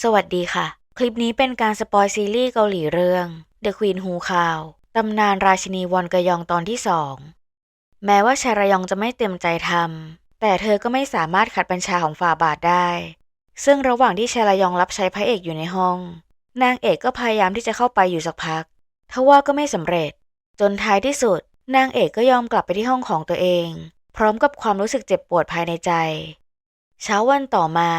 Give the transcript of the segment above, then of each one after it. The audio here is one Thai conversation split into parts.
สวัสดีค่ะ คลิปนี้เป็นการสปอยซีรีส์เกาหลีเรื่อง The Queen Who Cow ตำนานราชินีวอนกยองตอนที่สอง แม้ว่าชารยองจะไม่เต็มใจทำ แต่เธอก็ไม่สามารถขัดบัญชาของฝ่าบาทได้ ซึ่งระหว่างที่ชารยองรับใช้พระเอกอยู่ในห้อง นางเอกก็พยายามที่จะเข้าไปอยู่สักพักทว่าก็ไม่สำเร็จ จนท้ายที่สุด นางเอกก็ยอมกลับไปที่ห้องของตัวเอง พร้อมกับความรู้สึกเจ็บปวดภายในใจ เช้าวันต่อมา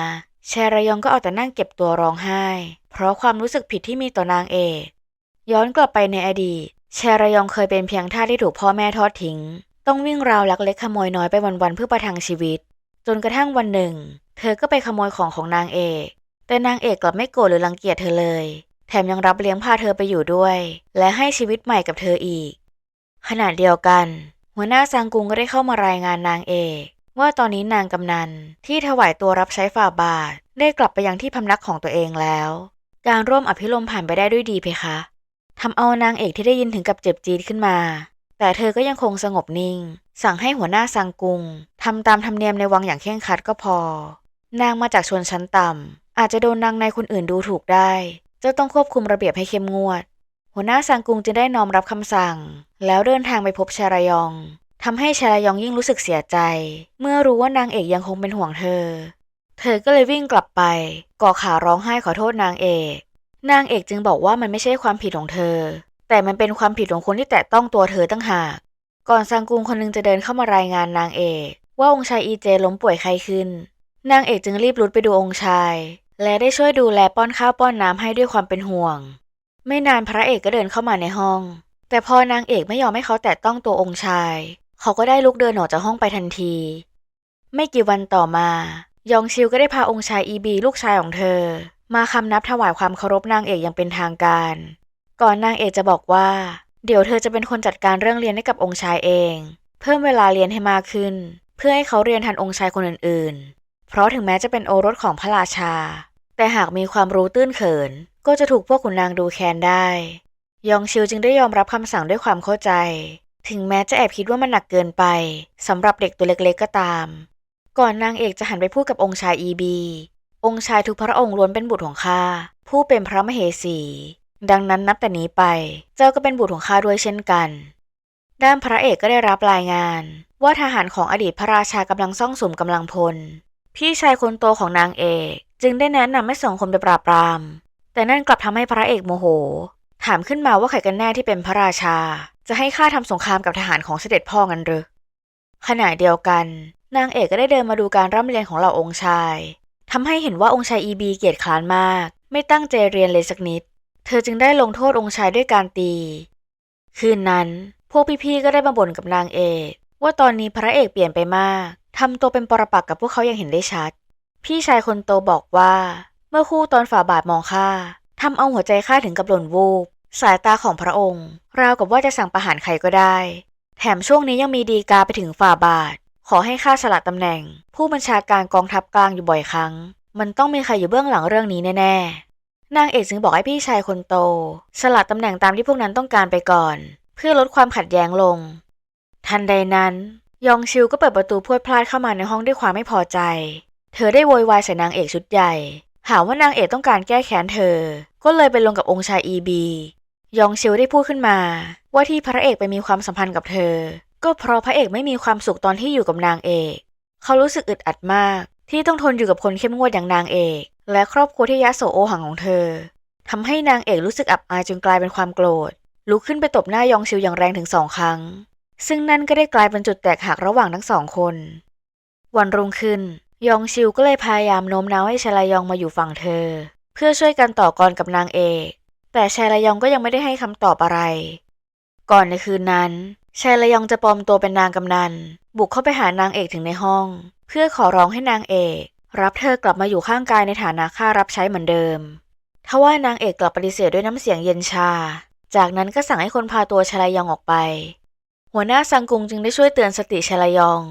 แชรยองก็เอาแต่นั่งเก็บตัวร้องไห้ เพราะความรู้สึกผิดที่มีต่อนางเอก ย้อนกลับไปในอดีต แชรยองเคยเป็นเพียงทาสที่ถูกพ่อแม่ทอดทิ้ง ต้องวิ่งราวลักเล็กขโมยน้อยไปวันๆเพื่อประทังชีวิต จนกระทั่งวันหนึ่ง เธอก็ไปขโมยของของนางเอก แต่นางเอกกลับไม่โกรธหรือรังเกียจเธอเลย แถมยังรับเลี้ยงพาเธอไปอยู่ด้วย และให้ชีวิตใหม่กับเธออีกขณะเดียวกัน หัวหน้าซางกุงก็ได้เข้ามารายงานนางเอก ว่าตอนนี้นางกำนันที่ถวายตัวรับใช้ฝ่าบาทได้กลับไปยังที่พำนักของตัวเองแล้ว การร่วมอภิรมย์ผ่านไปได้ด้วยดีเพคะทำเอานางเอกที่ได้ยินถึงกับเจ็บจี๊ดขึ้นมา แต่เธอก็ยังคงสงบนิ่ง สั่งให้หัวหน้าซังกุงทำตามธรรมเนียมในวังอย่างเคร่งครัดก็พอ นางมาจากชนชั้นต่ำอาจจะโดนนางในคนอื่นดูถูกได้จะต้องควบคุมระเบียบให้เข้มงวด หัวหน้าซังกุงจึงได้น้อมรับคำสั่ง แล้วเดินทางไปพบชารยอง ทำให้ชารยองยิ่งรู้สึกเสียใจ เมื่อรู้ว่านางเอกยังคงเป็นห่วงเธอ เธอก็เลยวิ่งกลับไปก่อขาร้องไห้ขอโทษนางเอก นางเอกจึงบอกว่ามันไม่ใช่ความผิดของเธอ แต่มันเป็นความผิดของคนที่แตะต้องตัวเธอตั้งหาก ก่อนซังกุงคนหนึงจะเดินเข้ามารายงานนางเอก ว่าองค์ชายอีเจล้มป่วยไข้ขึ้น นางเอกจึงรีบรุดไปดูองค์ชาย และได้ช่วยดูแลป้อนข้าวป้อนน้ำให้ด้วยความเป็นห่วง ไม่นานพระเอกก็เดินเข้ามาในห้องแต่พอนางเอกไม่ยอมให้เขาแตะต้องตัวองค์ชาย เขาก็ได้ลุกเดินออกจากห้องไปทันที ไม่กี่วันต่อมา ยองชิวก็ได้พาองค์ชายอีบี ลูกชายของเธอ มาคำนับถวายความเคารพนางเอกอย่างเป็นทางการ ก่อนนางเอกจะบอกว่า เดี๋ยวเธอจะเป็นคนจัดการเรื่องเรียนให้กับองค์ชายเอง เพิ่มเวลาเรียนให้มากขึ้น เพื่อให้เขาเรียนทันองค์ชายคนอื่นๆ เพราะถึงแม้จะเป็นโอรสของพระราชา แต่หากมีความรู้ตื้นเขิน ก็จะถูกพวกขุนนางดูแคลนได้ ยองชิวจึงได้ยอมรับคำสั่งด้วยความเข้าใจ ถึงแม้จะแอบคิดว่ามันหนักเกินไปสำหรับเด็กตัวเล็กๆก็ตาม ก่อนนางเอกจะหันไปพูดกับองค์ชายอีบี องค์ชายทุกพระองค์ล้วนเป็นบุตรของข้าผู้เป็นพระมเหสี ดังนั้นนับแต่นี้ไป เจ้าก็เป็นบุตรของข้าด้วยเช่นกัน ด้านพระเอกก็ได้รับรายงาน ว่าทหารของอดีตพระราชากำลังซ่องสุมกำลังพล พี่ชายคนโตของนางเอก จึงได้แนะนำให้ส่งคนไปปราบปราม แต่นั่นกลับทำให้พระเอกโมโห ถามขึ้นมาว่าใครกันแน่ที่เป็นพระราชา จะให้ข้าทำสงครามกับทหารของเสด็จพ่องันหรือขณะเดียวกัน นางเอกก็ได้เดินมาดูการร่ำเรียนของเหล่าองค์ชายทำให้เห็นว่าองค์ชายอีบีเกียจคร้านมาก ไม่ตั้งใจเรียนเลยสักนิด เธอจึงได้ลงโทษองค์ชายด้วยการตี คืนนั้น พวกพี่ๆก็ได้มาบ่นกับนางเอก ว่าตอนนี้พระเอกเปลี่ยนไปมากทำตัวเป็นปรปักกับพวกเขาอย่างเห็นได้ชัด พี่ชายคนโตบอกว่า เมื่อคู่ตอนฝ่าบาทมองข้าทำเอาหัวใจข้าถึงกับหล่นวูบ สายตาของพระองค์ ราวกับว่าจะสั่งประหารใครก็ได้ แถมช่วงนี้ยังมีดีกาไปถึงฝ่าบาท ขอให้ข้าสละตำแหน่ง ผู้บัญชาการกองทัพกลางอยู่บ่อยครั้ง มันต้องมีใครอยู่เบื้องหลังเรื่องนี้แน่ๆ นางเอกจึงบอกให้พี่ชายคนโต สละตำแหน่งตามที่พวกนั้นต้องการไปก่อน เพื่อลดความขัดแย้งลง ทันใดนั้น ยองชิวก็เปิดประตูพรวดพลาดเข้ามาในห้องด้วยความไม่พอใจ เธอได้โวยวายใส่นางเอกชุดใหญ่หาว่านางเอกต้องการแก้แค้นเธอ ก็เลยไปลงกับองค์ชายอีบี ยองชิวได้พูดขึ้นมา ว่าที่พระเอกไปมีความสัมพันธ์กับเธอ ก็เพราะพระเอกไม่มีความสุขตอนที่อยู่กับนางเอก เขารู้สึกอึดอัดมาก ที่ต้องทนอยู่กับคนเข้มงวดอย่างนางเอก และครอบครัวที่ยะโสโอหังของเธอทำให้นางเอกรู้สึกอับอายจนกลายเป็นความโกรธลุกขึ้นไปตบหน้ายองชิวอย่างแรงถึงสองครั้ง ซึ่งนั่นก็ได้กลายเป็นจุดแตกหักระหว่างทั้งสองคน วันรุ่งขึ้น ยองชิวก็เลยพยายามโน้มน้าวให้ชลายองมาอยู่ฝั่งเธอ เพื่อช่วยกันต่อกรกับนางเอก แต่ชายระยองก็ยังไม่ได้ให้คำตอบอะไร ก่อนในคืนนั้นชายระยองจะปลอมตัวเป็นนางกำนัน บุกเข้าไปหานางเอกถึงในห้อง เพื่อขอร้องให้นางเอก รับเธอกลับมาอยู่ข้างกายในฐานะข้ารับใช้เหมือนเดิมทว่านางเอกกลับปฏิเสธด้วยน้ำเสียงเย็นชา จากนั้นก็สั่งให้คนพาตัวชายระยองออกไป หัวหน้าซังกุงจึงได้ช่วยเตือนสติชายระยอง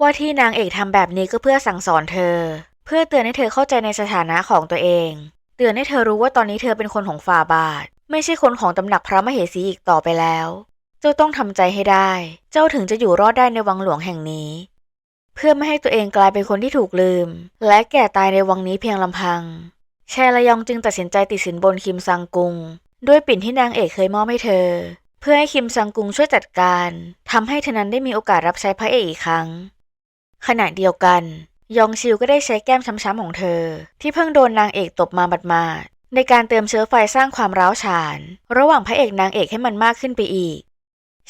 ว่าที่นางเอกทำแบบนี้ก็เพื่อสั่งสอนเธอ เพื่อเตือนให้เธอเข้าใจในสถานะของตัวเอง เตือนให้เธอรู้ว่าตอนนี้เธอเป็นคนของฝ่าบาท ไม่ใช่คนของตำหนักพระมเหสีอีกต่อไปแล้ว เจ้าต้องทำใจให้ได้ เจ้าถึงจะอยู่รอดได้ในวังหลวงแห่งนี้ เพื่อไม่ให้ตัวเองกลายเป็นคนที่ถูกลืม และแก่ตายในวังนี้เพียงลำพังแชระยองจึงตัดสินใจติดสินบนคิมซังกุง ด้วยปิ่นที่นางเอกเคยมอบให้เธอ เพื่อให้คิมซังกุงช่วยจัดการทำให้เธอนั้นได้มีโอกาสรับใช้พระเอกอีกครั้ง ขณะเดียวกัน ยองชิวก็ได้ใช้แก้มช้ำๆของเธอ ที่เพิ่งโดนนางเอกตบมาบัดๆในการเติมเชื้อไฟสร้างความร้าวฉาน ระหว่างพระเอกนางเอกให้มันมากขึ้นไปอีก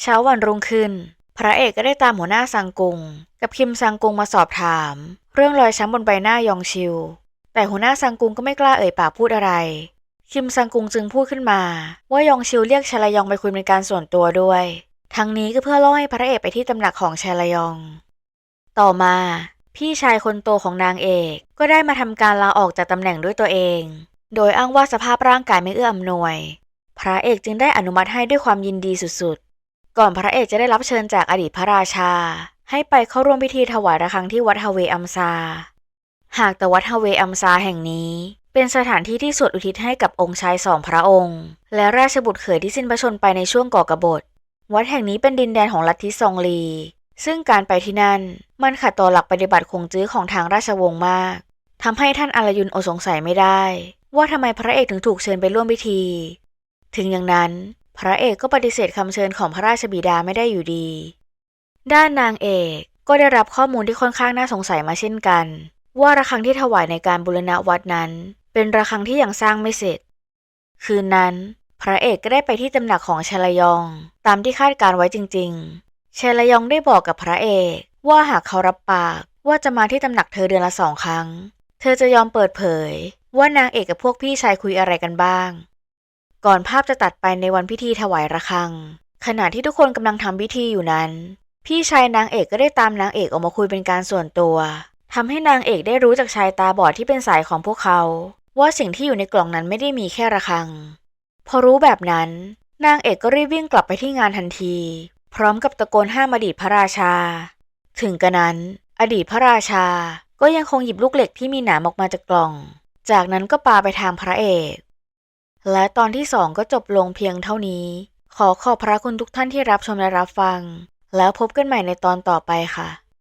เช้าวันรุ่งขึ้น พระเอกก็ได้ตามหัวหน้าซังกุง กับคิมซังกุงมาสอบถาม เรื่องรอยช้ำบนใบหน้ายองชิว แต่หัวหน้าซังกุงก็ไม่กล้าเอ่ยปากพูดอะไร คิมซังกุงจึงพูดขึ้นมา ว่ายองชิวเรียกชาลยองไปคุยเป็นการส่วนตัวด้วย ทั้งนี้ก็เพื่อล่อให้พระเอกไปที่ตำหนักของชาลยอง ต่อมา พี่ชายคนโตของนางเอก ก็ได้มาทำการลาออกจากตำแหน่งด้วยตัวเอง โดยอ้างว่าสภาพร่างกายไม่เอื้ออำนวย พระเอกจึงได้อนุมัติให้ด้วยความยินดีสุดๆ ก่อนพระเอกจะได้รับเชิญจากอดีตพระราชา ให้ไปเข้าร่วมพิธีถวายระฆังที่วัดฮาเวอัมซา หากแต่วัดฮาเวอัมซาแห่งนี้ เป็นสถานที่ที่สวดอุทิศให้กับองค์ชายสองพระองค์ และราชบุตรเขยที่สิ้นพระชนไปในช่วงก่อกบฏ วัดแห่งนี้เป็นดินแดนของลัทธิซองลี ซึ่งการไปที่นั่นมันขัดต่อหลักปฏิบัติคงจื้อของทางราชวงศ์มากทำให้ท่านอารยุนอดสงสัยไม่ได้ ว่าทำไมพระเอกถึงถูกเชิญไปร่วมพิธี ถึงอย่างนั้น พระเอกก็ปฏิเสธคำเชิญของพระราชบิดาไม่ได้อยู่ดี ด้านนางเอกก็ได้รับข้อมูลที่ค่อนข้างน่าสงสัยมาเช่นกัน ว่าระฆังที่ถวายในการบูรณะวัดนั้น เป็นระฆังที่ยังสร้างไม่เสร็จ คืนนั้น พระเอกก็ได้ไปที่ตำหนักของชลยอง ตามที่คาดการไว้จริง ๆชลยองได้บอกกับพระเอกว่าหากเขารับปากว่าจะมาที่ตำหนักเธอเดือนละสองครั้ง เธอจะยอมเปิดเผย ว่านางเอกกับพวกพี่ชายคุยอะไรกันบ้าง ก่อนภาพจะตัดไปในวันพิธีถวายระฆัง ขณะที่ทุกคนกำลังทำพิธีอยู่นั้น พี่ชายนางเอกก็ได้ตามนางเอกออกมาคุยเป็นการส่วนตัวทำให้นางเอกได้รู้จากชายตาบอดที่เป็นสายของพวกเขา ว่าสิ่งที่อยู่ในกล่องนั้นไม่ได้มีแค่ระฆัง พอรู้แบบนั้น นางเอกก็รีบวิ่งกลับไปที่งานทันที พร้อมกับตะโกนห้ามอดีตพระราชา ถึงกระนั้น อดีตพระราชาก็ยังคงหยิบลูกเหล็กที่มีหนามออกมาจากกล่อง จากนั้นก็ปาไปทางพระเอก และตอนที่สองก็จบลงเพียงเท่านี้ ขอขอบพระคุณทุกท่านที่รับชมและรับฟัง แล้วพบกันใหม่ในตอนต่อไปค่ะ